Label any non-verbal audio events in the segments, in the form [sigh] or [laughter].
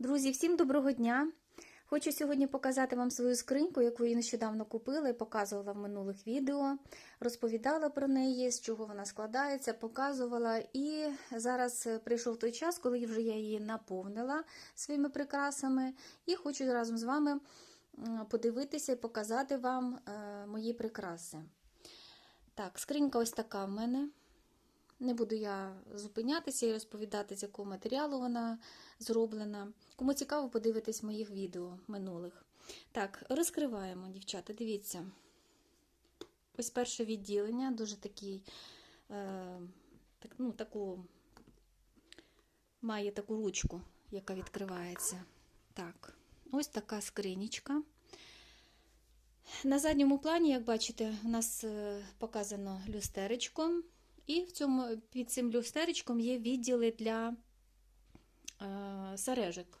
Друзі, всім доброго дня! Хочу сьогодні показати вам свою скриньку, яку я нещодавно купила і показувала в минулих відео. Розповідала про неї, з чого вона складається, показувала. І зараз прийшов той час, коли вже я її наповнила своїми прикрасами, і хочу разом з вами подивитися і показати вам е, мої прикраси. Так, скринька ось така в мене. Не буду я зупинятися і розповідати, з якого матеріалу вона зроблена. Кому цікаво, подивитись моїх відео минулих. Так, розкриваємо, дівчата, дивіться. Ось перше відділення, дуже такий, е, так, ну, таку, має таку ручку, яка відкривається. Так, ось така скринічка. На задньому плані, як бачите, у нас е, показано люстеречко. І в цьому, під цим люстеречком є відділи для е, сережок.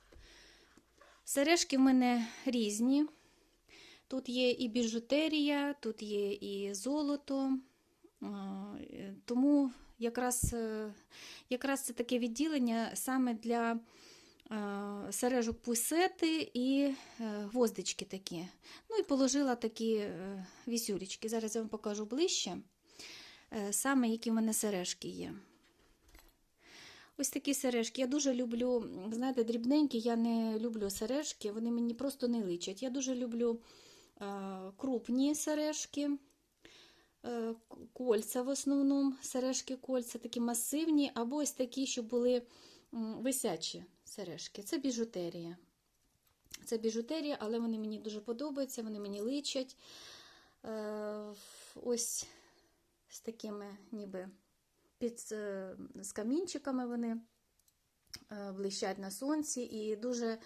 Сережки в мене різні. Тут є і біжутерія, тут є і золото. Е, тому якраз, е, якраз це таке відділення саме для е, сережок пусети і гвоздички такі. Ну і положила такі вісюлечки. Зараз я вам покажу ближче саме які в мене сережки є. Ось такі сережки. Я дуже люблю, знаєте, дрібненькі, я не люблю сережки, вони мені просто не личать. Я дуже люблю е, крупні сережки, е, кольця в основному, сережки кольця, такі масивні, або ось такі, що були висячі сережки. Це біжутерія. Це біжутерія, але вони мені дуже подобаються, вони мені личать. Е, ось з такими ніби під е, з камінчиками вони е, блищать на сонці і дуже,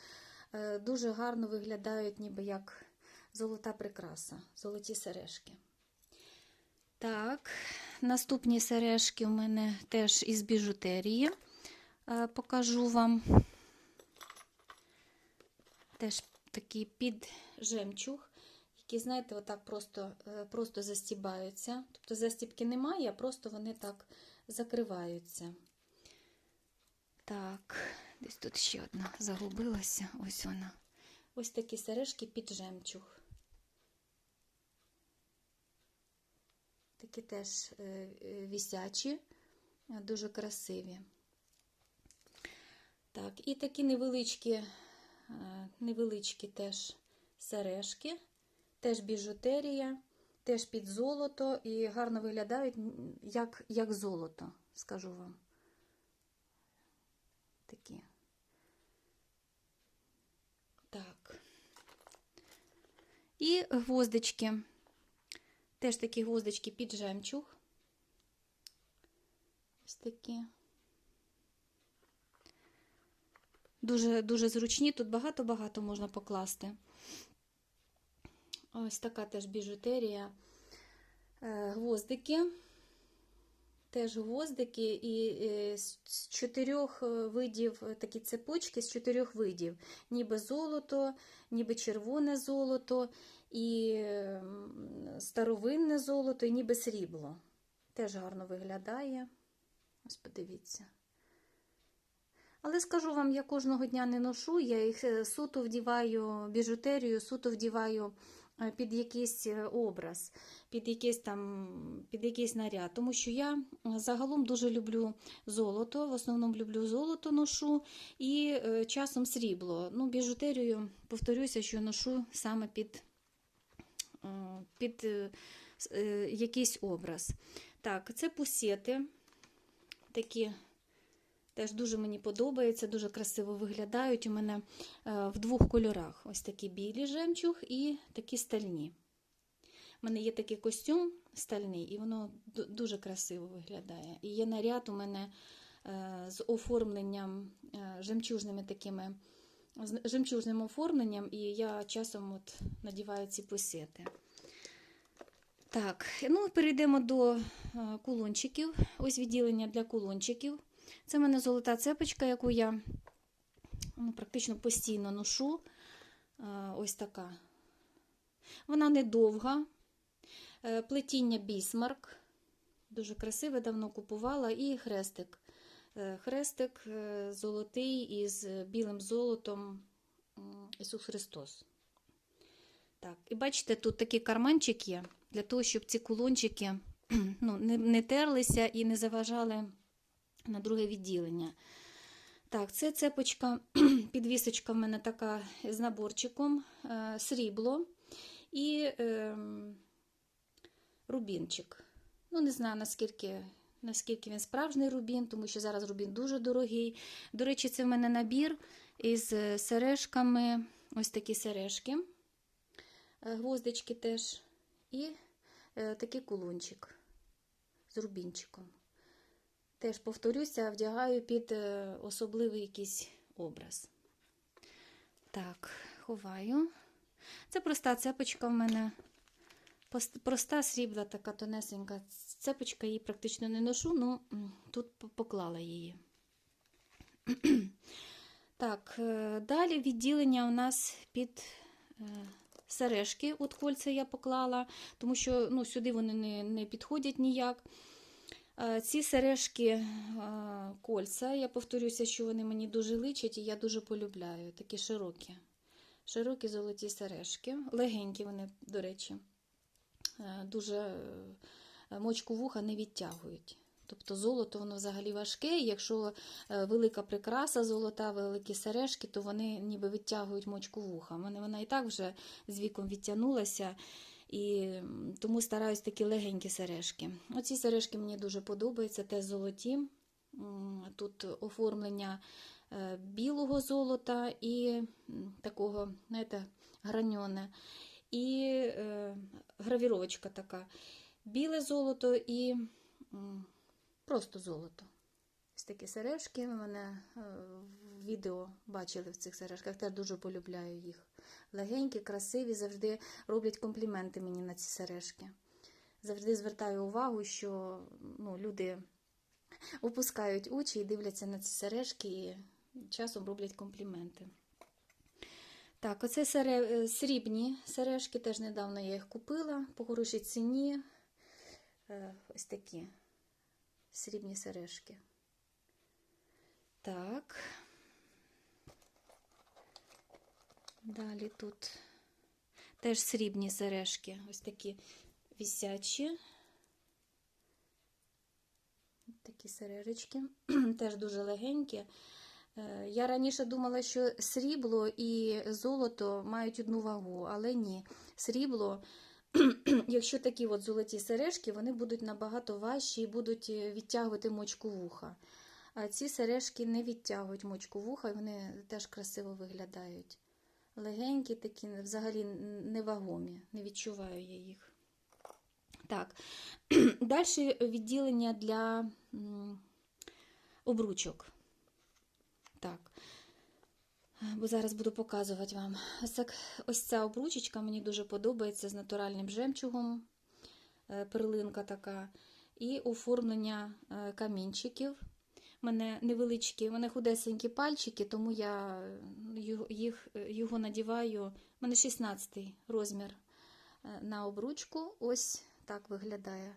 е, дуже гарно виглядають, ніби як золота прикраса, золоті сережки. Так, наступні сережки у мене теж із біжутерії. Покажу вам теж такий під жемчуг які, знаєте, отак просто е, просто застібаються. Тобто застібки немає, а просто вони так закриваються. Так, десь тут ще одна загубилася. Ось вона. Ось такі сережки під жемчуг. Такі теж е, вісячі, дуже красиві. Так, і такі невеличкі, е, невеличкі теж сережки. Теж біжутерія, теж під золото і гарно виглядають, як, як золото, скажу вам. Такі. Так. І гвоздички. Теж такі гвоздички під жемчуг. Ось такі. Дуже, дуже зручні, тут багато-багато можна покласти. Ось така теж біжутерія. Е, Гвоздики. Теж гвоздики і е, з чотирьох видів такі цепочки з чотирьох видів. Ніби золото, ніби червоне золото, і старовинне золото, і ніби срібло. Теж гарно виглядає. Ось подивіться. Але скажу вам, я кожного дня не ношу, я їх е, суто вдіваю біжутерію, суто вдіваю е, під якийсь е, образ, під якийсь там, під якийсь наряд. Тому що я загалом дуже люблю золото, в основному люблю золото ношу і е, часом срібло. Ну, біжутерію, повторюся, що ношу саме під, е, під е, е, якийсь образ. Так, це пусети, такі. Теж дуже мені подобається, дуже красиво виглядають. У мене е, в двох кольорах: ось такі білі жемчуг і такі стальні. У мене є такий костюм стальний, і воно дуже красиво виглядає. І є наряд у мене е, з оформленням е, жемчужними такими, з жемчужним оформленням, і я часом от надіваю ці пусети. Так, ну перейдемо до кулончиків. Ось відділення для кулончиків. Це в мене золота цепочка, яку я ну, практично постійно ношу. Е, Ось така. Вона недовга. Е, Плетіння бісмарк. Дуже красиве, давно купувала. І хрестик Е, Хрестик золотий із білим золотом Ісус Христос. Так, і бачите, тут такий карманчик є для того, щоб ці кулончики [clears throat] ну, не, не терлися і не заважали на друге відділення. Так, це цепочка, [clears throat] підвісочка в мене така з наборчиком, е, срібло і е, рубінчик. Ну, не знаю, наскільки, наскільки він справжній рубін, тому що зараз рубін дуже дорогий. До речі, це в мене набір із е, сережками, ось такі сережки, е, гвоздички теж, і такий кулончик з рубінчиком. Теж повторюся, вдягаю під е, особливий якийсь образ. Так, ховаю. Це проста цепочка в мене. Проста срібла, така тонесенька цепочка, її практично не ношу, ну тут поклала її. [clears throat] Так, е, далі відділення у нас під е, сережки. От кольця я поклала, тому що ну, сюди вони не, не підходять ніяк. Е, Ці сережки е, кольця, я повторюся, що вони мені дуже личать і я дуже полюбляю. Такі широкі. Широкі золоті сережки. Легенькі вони, до речі. Е, Дуже мочку вуха не відтягують. Тобто золото воно взагалі важке, і якщо велика прикраса золота, великі сережки, то вони ніби відтягують мочку вуха. Вона і так вже з віком відтягнулася, і тому стараюсь такі легенькі сережки. Оці сережки мені дуже подобаються, теж золоті. Тут оформлення е, білого золота і такого, знаєте, граньоне. І е, гравіровочка така. Біле золото і просто золото. Ось такі сережки. Ви мене е, в відео бачили в цих сережках. Теж дуже полюбляю їх. Легенькі, красиві, завжди роблять компліменти мені на ці сережки. Завжди звертаю увагу, що ну, люди опускають очі і дивляться на ці сережки і часом роблять компліменти. Так, оце сере- е, срібні сережки, теж недавно я їх купила по хорошій ціні. Е, Ось такі срібні сережки. Так. Далі тут теж срібні сережки, ось такі вісячі. Такі сережечки, [clears throat] теж дуже легенькі. Е, Я раніше думала, що срібло і золото мають одну вагу, але ні. Срібло, [clears throat] якщо такі от золоті сережки, вони будуть набагато важчі і будуть е, відтягувати мочку вуха. Ці сережки не відтягують мочку вуха, і вони теж красиво виглядають. Легенькі, такі, взагалі невагомі, не відчуваю я їх. Так, [clears throat] далі відділення для обручок. Так. Бо зараз буду показувати вам. Ось, ця обручечка мені дуже подобається з натуральним жемчугом, е, перлинка така, і оформлення е, камінчиків. Мене невеличкі, мене худесенькі пальчики, тому я його, їх, його надіваю. У мене 16 розмір е, на обручку. Ось так виглядає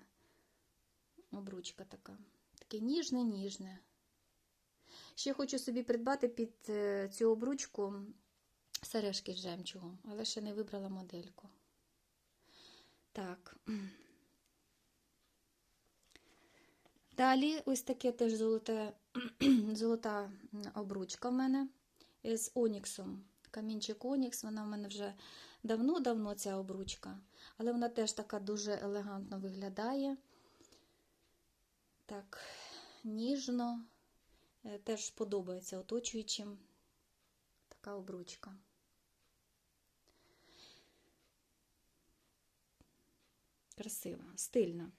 обручка така. Таке ніжне-ніжне. Ще хочу собі придбати під е, цю обручку сережки з жемчугом, але ще не вибрала модельку. Так. Далі ось таке теж золоте, [clears throat] золота обручка в мене з Оніксом. Камінчик Онікс, вона в мене вже давно-давно ця обручка, але вона теж така дуже елегантно виглядає. Так, ніжно. Е, Теж подобається оточуючим така обручка. Красива, стильна.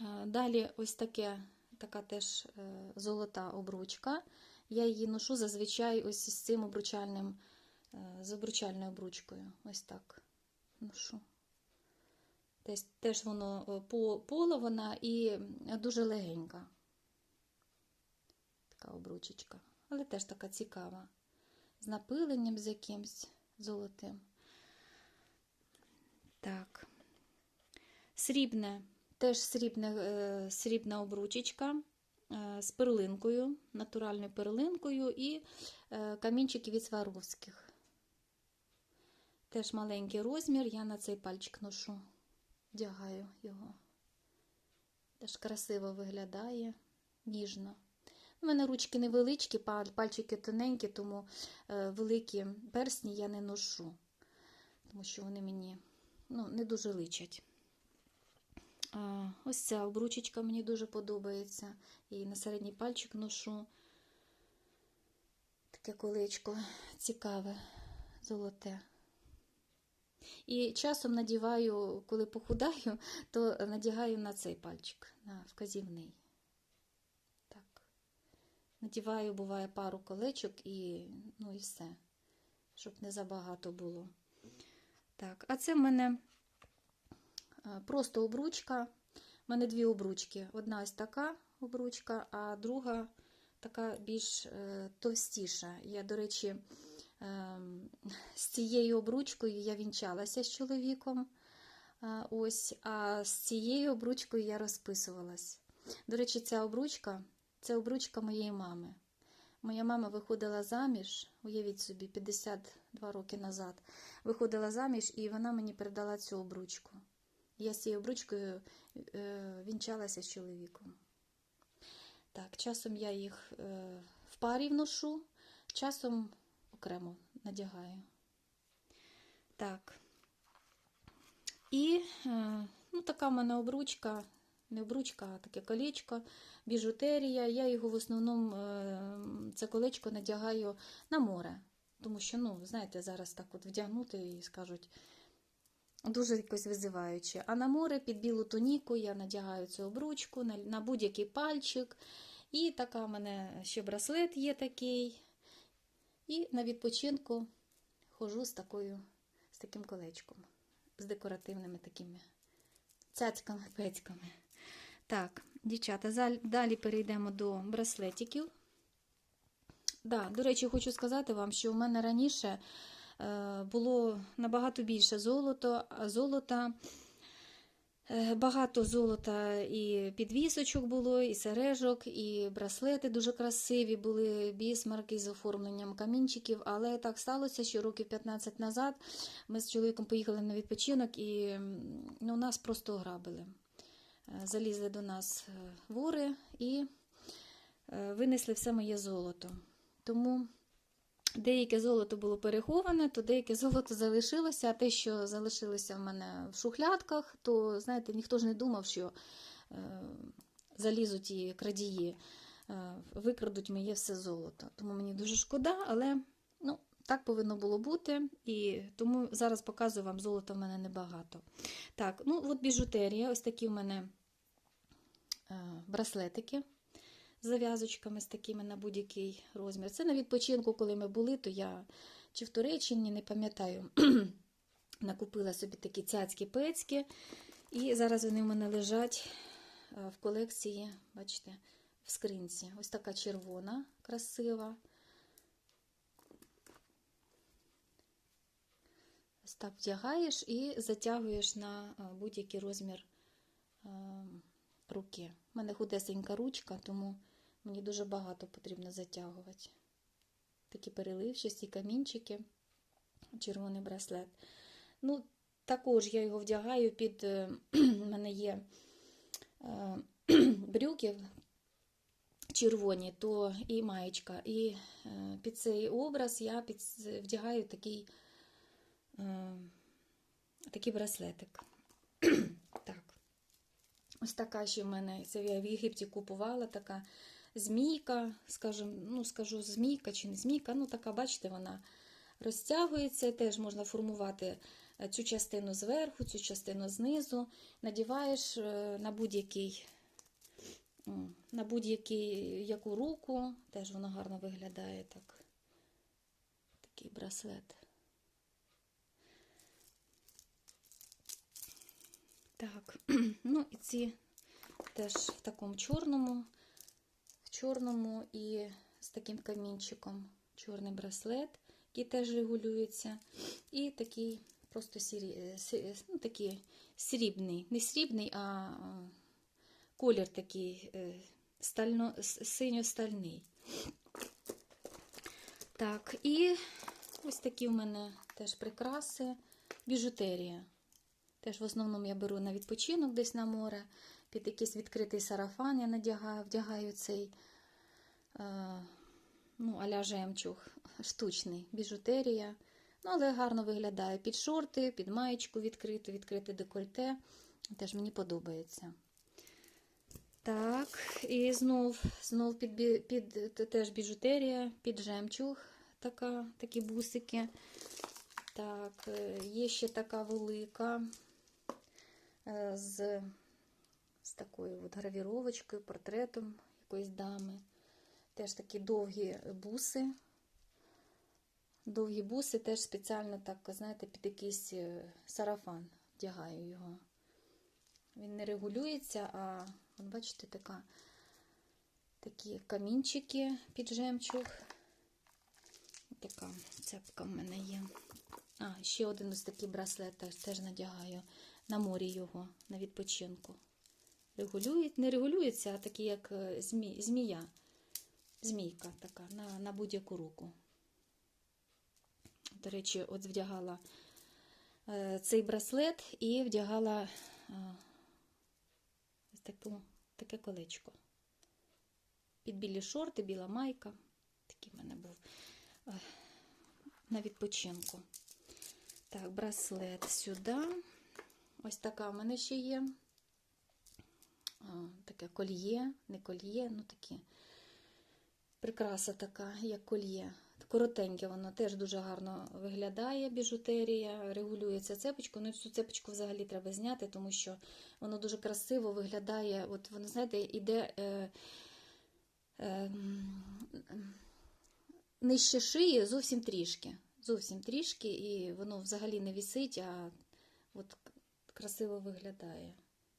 Е, Далі ось таке, така теж е, золота обручка. Я її ношу зазвичай ось з цим обручальним, е, з обручальною обручкою. Ось так ношу. Теж, воно по- поло вона і дуже легенька така обручечка, але теж така цікава. З напиленням з якимсь золотим. Так. Срібне, теж срібне, е, срібна обручечка е, з перлинкою, натуральною перлинкою і е, камінчики від Сваровських. Теж маленький розмір, я на цей пальчик ношу, вдягаю його. Теж красиво виглядає, ніжно. У мене ручки невеличкі, пальчики тоненькі, тому великі персні я не ношу, тому що вони мені ну, не дуже личать. Ось ця обручечка мені дуже подобається. І на середній пальчик ношу таке колечко цікаве, золоте. І часом надіваю, коли похудаю, то надягаю на цей пальчик, на вказівний. Так. Надіваю, буває, пару колечок і, ну, і все, щоб не забагато було. Так, а це в мене просто обручка. У мене дві обручки. Одна ось така обручка, а друга така більш е, товстіша. Я, до речі, е, з цією обручкою я вінчалася з чоловіком. Е, ось, а з цією обручкою я розписувалась. До речі, ця обручка це обручка моєї мами. Моя мама виходила заміж, уявіть собі, 52 роки назад. Виходила заміж, і вона мені передала цю обручку. Я з цією обручкою е, вінчалася з чоловіком. Так, часом я їх е, в парі вношу, часом окремо надягаю. Так. І е, ну, така в мене обручка, не обручка, а таке колечко, біжутерія. Я його в основному це колечко надягаю на море. Тому що, ну, знаєте, зараз так от вдягнути і скажуть дуже якось визиваюче. А на море під білу тоніку я надягаю цю обручку на, будь-який пальчик. І така в мене ще браслет є такий. І на відпочинку ходжу з такою, з таким колечком, з декоративними такими цяцьками, пецьками. Так, дівчата, далі перейдемо до браслетиків. Да, до речі, хочу сказати вам, що в мене раніше було набагато більше золото, золота. Е, Багато золота і підвісочок було, і сережок, і браслети дуже красиві були, бісмарки з оформленням камінчиків. Але так сталося, що років 15 назад ми з чоловіком поїхали на відпочинок і ну, нас просто ограбили. Е, Залізли до нас е, вори і е, винесли все моє золото. Тому деяке золото було переховане, то деяке золото залишилося, а те, що залишилося в мене в шухлядках, то, знаєте, ніхто ж не думав, що е, залізуть і крадії, е, викрадуть моє все золото. Тому мені дуже шкода, але ну, так повинно було бути. І тому зараз показую вам золота в мене небагато. Так, ну от біжутерія, ось такі в мене е, браслетики зав'язочками з такими на будь-який розмір. Це на відпочинку, коли ми були, то я чи в Туреччині, не пам'ятаю, [clears throat] накупила собі такі цяцькі пецькі. І зараз вони в мене лежать в колекції, бачите, в скринці. Ось така червона, красива. Ось так вдягаєш і затягуєш на будь-який розмір руки. У мене худесенька ручка, тому мені дуже багато потрібно затягувати. Такі переливчасті камінчики, червоний браслет. Ну, також я його вдягаю під. е, [clears throat] мене є е, [clears throat] брюки червоні, то і маєчка. І е, під цей образ я під, вдягаю такий, такий браслетик. [clears throat] так. Ось така ще в мене, це я в Єгипті купувала така змійка, скажімо, ну, скажу, змійка чи не змійка, ну така, бачите, вона розтягується, теж можна формувати е, цю частину зверху, цю частину знизу. Надіваєш е, на будь-який, на будь-який, яку руку, теж воно гарно виглядає так. Такий браслет. Так, [clears throat] ну і ці теж в такому чорному, чорному і з таким камінчиком чорний браслет, який теж регулюється. І такий просто сірі, ну, такий срібний, не срібний, а а, колір такий е, стально, синьо-стальний. Так, і ось такі в мене теж прикраси, біжутерія. Теж в основному я беру на відпочинок десь на море, під якийсь відкритий сарафан я надягаю, вдягаю цей е, ну, аля жемчуг, штучний, біжутерія. Ну, але гарно виглядає під шорти, під маєчку відкриту, відкрите декольте. Теж мені подобається. Так, і знов, знов під, під теж біжутерія, під жемчуг, така, такі бусики. Так, е, є ще така велика е, з, з такою от гравіровочкою, портретом якоїсь дами. Теж такі довгі буси. Довгі буси теж спеціально так, знаєте, під якийсь е, сарафан вдягаю його. Він не регулюється, а от бачите, така, такі камінчики під жемчуг. Така цепка в мене є. А, ще один ось такий браслет теж, теж надягаю на морі його, на відпочинку. Регулює, не регулюється, а такий, як е, змі, змія. Змійка така на, на будь-яку руку. До речі, от вдягала е, цей браслет і вдягала е, ось таку, таке колечко. Під білі шорти, біла майка. Такий в мене був на відпочинку. Так, браслет сюди. Ось така в мене ще є. Таке кольє, не кольє, ну такі. Прикраса така, як кольє. Коротеньке воно теж дуже гарно виглядає, біжутерія, регулюється цепочку. Ну, цю цепочку взагалі треба зняти, тому що воно дуже красиво виглядає. От воно, знаєте, іде е, е, нижче шиї зовсім трішки. Зовсім трішки, і воно взагалі не вісить, а от красиво виглядає.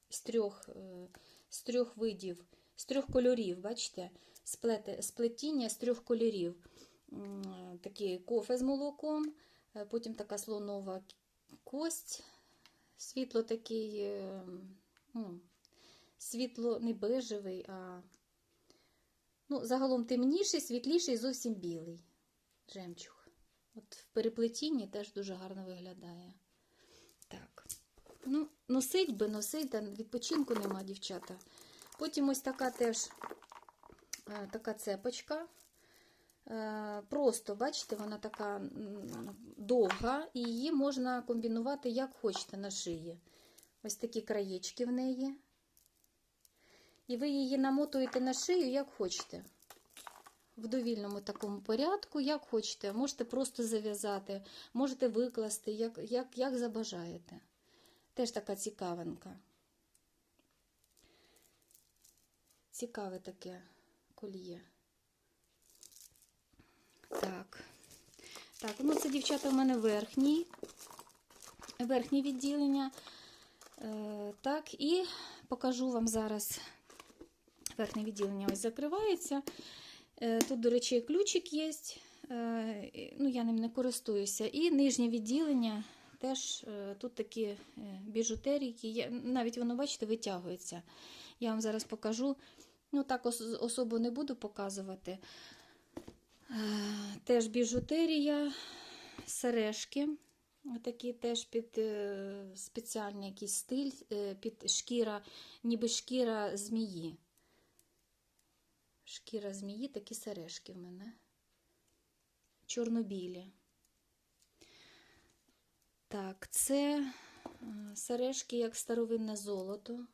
З трьох, е, з трьох видів, з трьох кольорів, бачите, сплетіння з трьох кольорів. Такі кофе з молоком, е, потім така слонова кость, світло такий, е, ну, світло не бежевий, а ну, загалом темніший, світліший, зовсім білий жемчуг. От в переплетінні теж дуже гарно виглядає. Ну, носить би, носить, та відпочинку нема, дівчата. Потім ось така теж е, така цепочка. Е, Просто, бачите, вона така довга, і її можна комбінувати як хочете на шиї. Ось такі краєчки в неї. І ви її намотуєте на шию, як хочете. В довільному такому порядку, як хочете. Можете просто зав'язати, можете викласти, як, як, як забажаєте. Теж така цікавинка. Цікаве таке кольє. Так. Так, ну це, дівчата, в мене верхній, верхнє відділення. Е, так, і покажу вам зараз верхнє відділення ось закривається. Е, тут, до речі, ключик є. Е, ну, я ним не користуюся. І нижнє відділення теж е, тут такі е, біжутерійки. Є- Навіть воно, бачите, витягується. Я вам зараз покажу. Ну, так ос- особо не буду показувати. Е, Теж біжутерія, сережки. Такі теж під спеціальний якийсь стиль, під шкіра, ніби шкіра змії. Шкіра змії, такі сережки в мене. Чорнобілі. Так, це е, сережки як старовинне золото.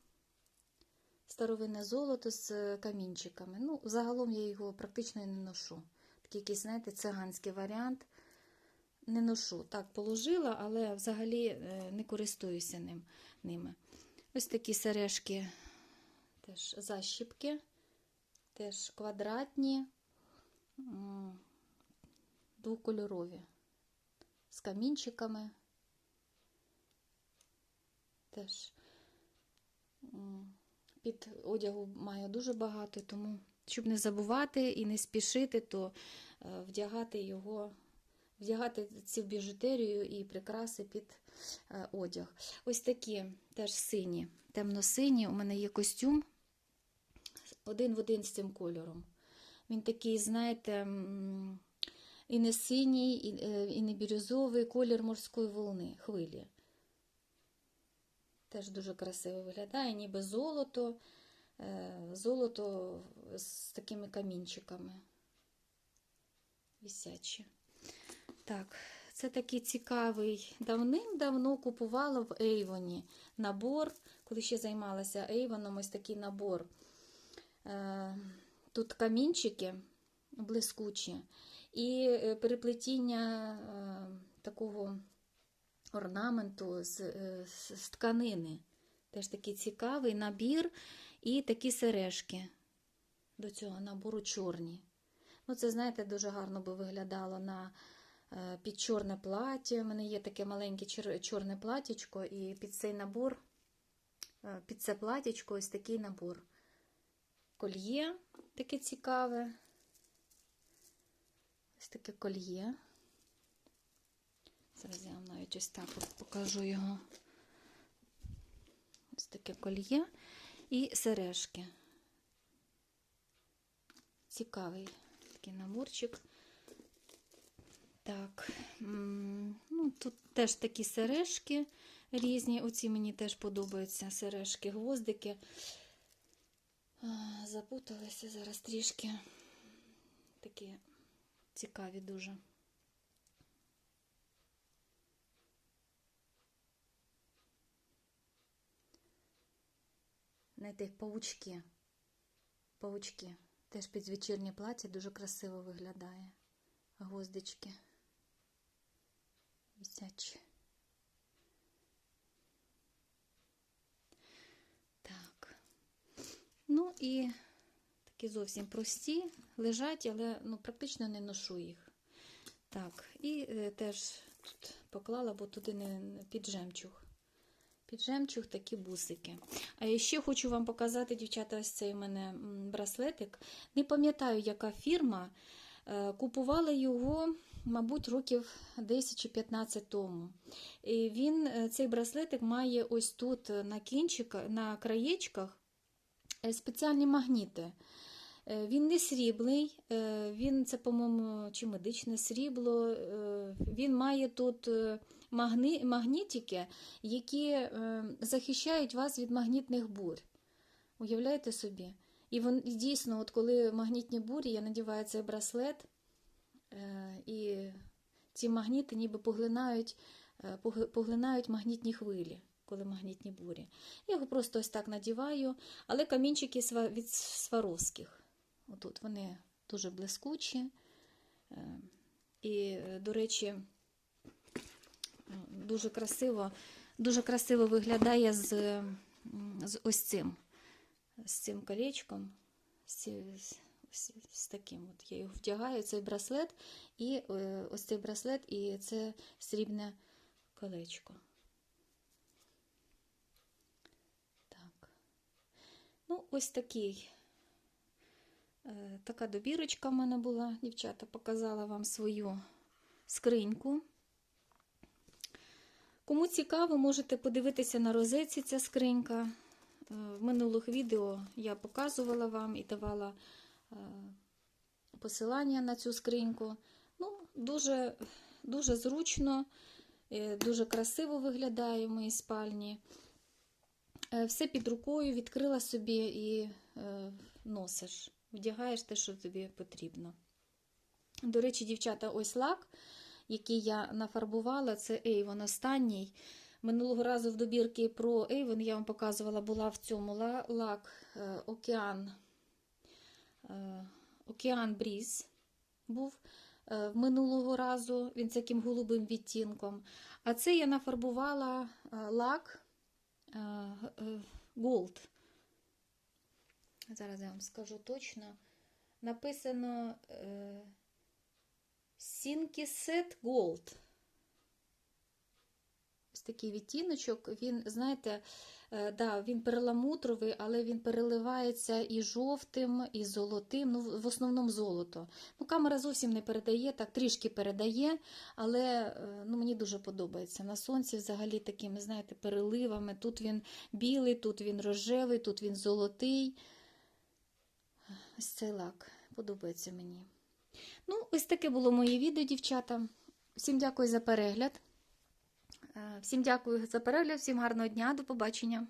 Старовинне золото з камінчиками. Ну, загалом я його практично і не ношу. Такий якийсь, знаєте, циганський варіант. Не ношу. Так, положила, але взагалі е, не користуюся ним, ними. Ось такі сережки, теж защіпки, теж квадратні, двокольорові, з камінчиками. Теж під одягу маю дуже багато, тому, щоб не забувати і не спішити, то е, вдягати його, вдягати цю біжутерію і прикраси під е, одяг. Ось такі теж сині, темно-сині. У мене є костюм один в один з цим кольором. Він такий, знаєте, і не синій, е, і не бірюзовий колір морської волни, хвилі. Теж дуже красиво виглядає, ніби золото, е, золото з такими камінчиками. Вісячі. Так, це такий цікавий. Давним-давно купувала в Ейвоні набор, коли ще займалася Ейвоном, ось такий набор. Е, Тут камінчики блискучі і е, переплетіння такого орнаменту з, е, з з тканини. Теж такий цікавий набір і такі сережки до цього набору чорні. Ну, це, знаєте, дуже гарно би виглядало на, е, під чорне плаття. У мене є таке маленьке чорне платічко, і під цей набор, е, під це платічко ось такий набор. Кольє таке цікаве. Ось таке кольє. Зараз я вам навіть ось так покажу його. Ось таке кольє і сережки. Цікавий такий наборчик. Так, ну, тут теж такі сережки різні. Оці мені теж подобаються сережки, гвоздики. А, Запуталася зараз трішки. Такі цікаві дуже. Знаєте, як павучки. Павучки. Теж під вечірнє плаття дуже красиво виглядає. Гвоздички. Висячі. Так. Ну і такі зовсім прості, лежать, але ну, практично не ношу їх. Так, і е, теж тут поклала, бо туди не- під жемчуг. Під жемчуг такі бусики. А ще хочу вам показати, дівчата, ось цей у мене браслетик. Не пам'ятаю, яка фірма. Е, Купувала його, мабуть, років 10 чи 15 тому. І він, е, цей браслетик має ось тут е, на кінчиках, на краєчках спеціальні магніти. Він не срібний, е, він це, по-моєму, чи медичне срібло. Він має тут магни, магнітики, які е, захищають вас від магнітних бурь. Уявляєте собі? І вон, дійсно, от коли магнітні бурі, я надіваю цей браслет, е, і ці магніти ніби поглинають, е, поглинають магнітні хвилі, коли магнітні бурі. Я його просто ось так надіваю, але камінчики від сваровських. Отут вони дуже блискучі. Е, І, е, до речі, дуже красиво, дуже красиво виглядає з, з ось цим, з цим колечком, з, з, з таким. От я його вдягаю, цей браслет, і е, ось цей браслет, і це срібне колечко. Так. Ну, ось такий. Е, Така добірочка в мене була, дівчата, показала вам свою скриньку. Кому цікаво, можете подивитися на розетці ця скринька. Е, В минулих відео я показувала вам і давала е, посилання на цю скриньку. Ну, дуже, дуже зручно, е, дуже красиво виглядає в моїй спальні. Все під рукою відкрила собі і носиш. Вдягаєш те, що тобі потрібно. До речі, дівчата, ось лак, який я нафарбувала, це Avon останній. Минулого разу в добірки про Avon я вам показувала, була в цьому лак е, Океан, е, Океан Бріз був е, минулого разу, він з таким голубим відтінком. А це я нафарбувала лак Gold. Зараз я вам скажу точно. Написано Sinkiset Gold. Ось такий відтіночок. Він, знаєте, е, да, він перламутровий, але він переливається і жовтим, і золотим. Ну, в в основному золото. Ну, камера зовсім не передає, так трішки передає, але е, ну, мені дуже подобається. На сонці взагалі такими, знаєте, переливами. Тут він білий, тут він рожевий, тут він золотий. Ось цей лак. Подобається мені. Ну, ось таке було моє відео, дівчата. Всім дякую за перегляд. Е, Всім дякую за перегляд, всім гарного дня, до побачення.